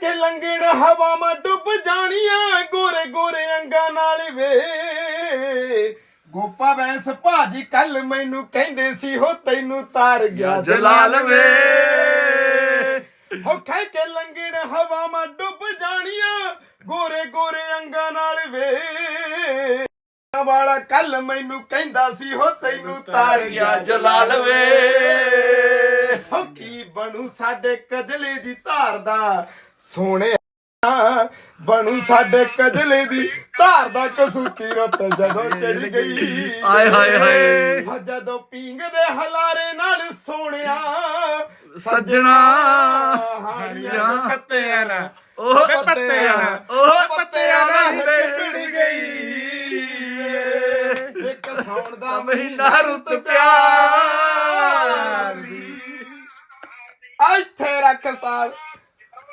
ਕੇ ਲੰਗਣ ਹਵਾਵਾਂ ਡੁੱਬ ਜਾਣੀਆਂ ਗੋਰੇ ਗੋਰੇ ਅੰਗਾਂ ਨਾਲ ਵੇ। ਗੋਪਾ ਬੈਂਸ ਭਾਜੀ ਕੱਲ ਮੈਨੂੰ ਕਹਿੰਦੇ ਸੀ ਹੋ ਤੈਨੂੰ ਤਾਰ ਗਿਆ ਜਲਾਲ ਵੇ। ਹੋ ਖੈ ਕੇ ਲੰਗਣ ਹਵਾਵਾਂ ਡੁੱਬ ਜਾਣੀਆਂ ਗੋਰੇ ਗੋਰੇ ਅੰਗਾਂ ਨਾਲ ਵੇ। ਵਾਲਾ ਕੱਲ ਮੈਨੂੰ ਕਹਿੰਦਾ ਸੀ ਹੋ ਤੈਨੂੰ ਤਾਰ ਗਿਆ ਜਲਾਲ ਵੇ। ਹੋ ਕੀ ਬਣੂ ਸਾਡੇ ਕਜਲੇ ਦੀ ਧਾਰ ਦਾ ਸੋਹਣੇ ਬਣੂ ਸਾਡੇ ਕਜਲੇ ਦੀ ਧਾਰ ਦਾ ਕਸੂਤੀ ਰਤ ਜਦੋਂ ਚੜ ਗਈ। ਆਏ ਹਾਏ ਹਾਏ। ਹੋ ਜਦੋਂ ਪੀਂਗ ਦੇ ਹਲਾਰੇ ਨਾਲ ਸੋਹਣਿਆ। ਸੱਜਣਾ ਹਾਣੀਆਂ ਪੱਤਿਆਂ ਨਾਲ। ਉਹ ਪੱਤਿਆਂ ਨਾਲ। ਉਹ ਪੱਤਿਆਂ ਨਾਲ ਟੁੱਟ ਗਈ। ਇੱਕ ਸੌਣ ਦਾ ਮਹੀਨਾ ਰੁੱਤ ਪਿਆਰ। ਦੀ ਇੱਥੇ ਰੱਖ ਸਾਰ।